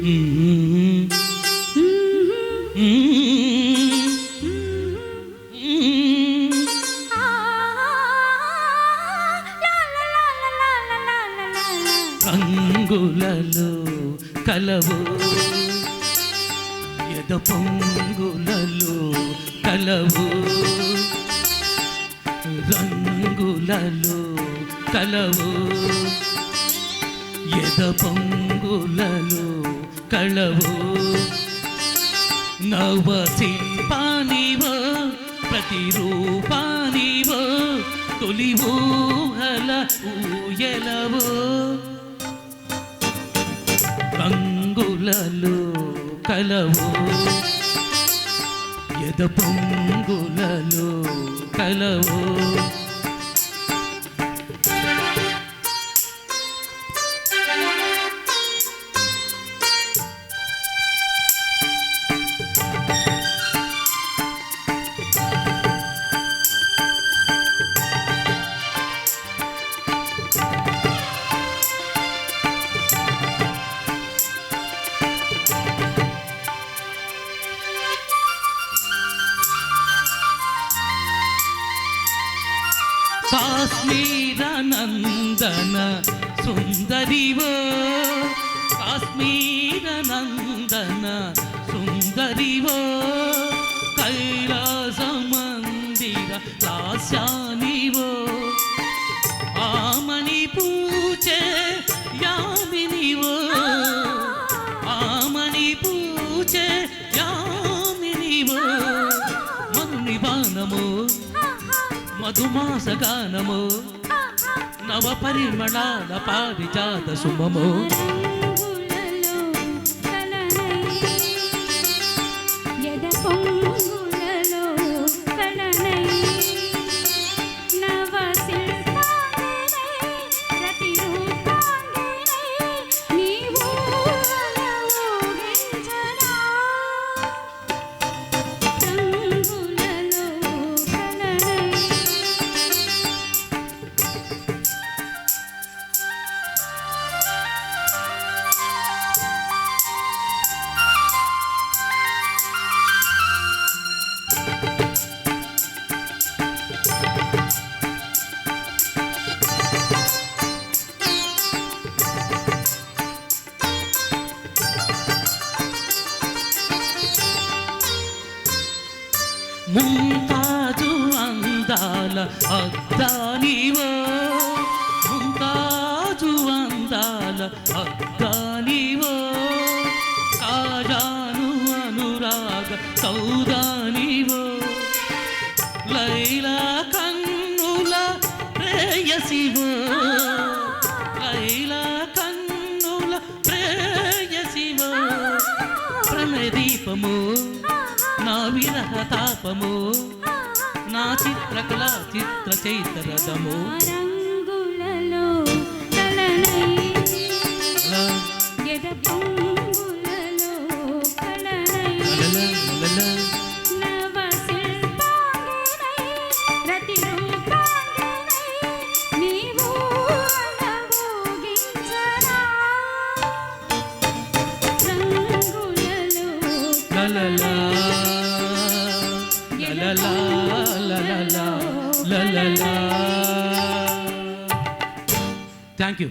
రంగులలో కలవు. ఎద పొంగులలో కలవు. రంగులలో కలవు. ఎద పొంగు కలవు కళవు. శిల్పానివో ప్రతిరూపానివో తొలి ఊహల ఊయలవో. రంగులలో కలవు. ఎద పొంగులలో కలవో. కాశ్మీర నందన సుందరివో కాశ్మీర నందన సుందరివో మధుమాస గానము నవ పరిమళాల పారిజాత సుమము. ముంతాజు అందాల అద్దానివో. ముంతాజు అందాల అద్దానివో. కాజాను అనురాగ సౌదానివో. లైలా కన్నుల ప్రేయసివో. లైలా కన్నుల ప్రేయసివో. ప్రణదీపము నా విరహ తాపము నా చిత్రకళ చిత్ర చైతరథము. రంగులలో కలనై ఎద పొంగులలో కలనై నవ శిల్పాంగినై రతి రూపాంగినై నీవు అనవోగించరా రంగులలో లలలా లలలా లలలా லலலா லலலா லலலா தேங்க்யூ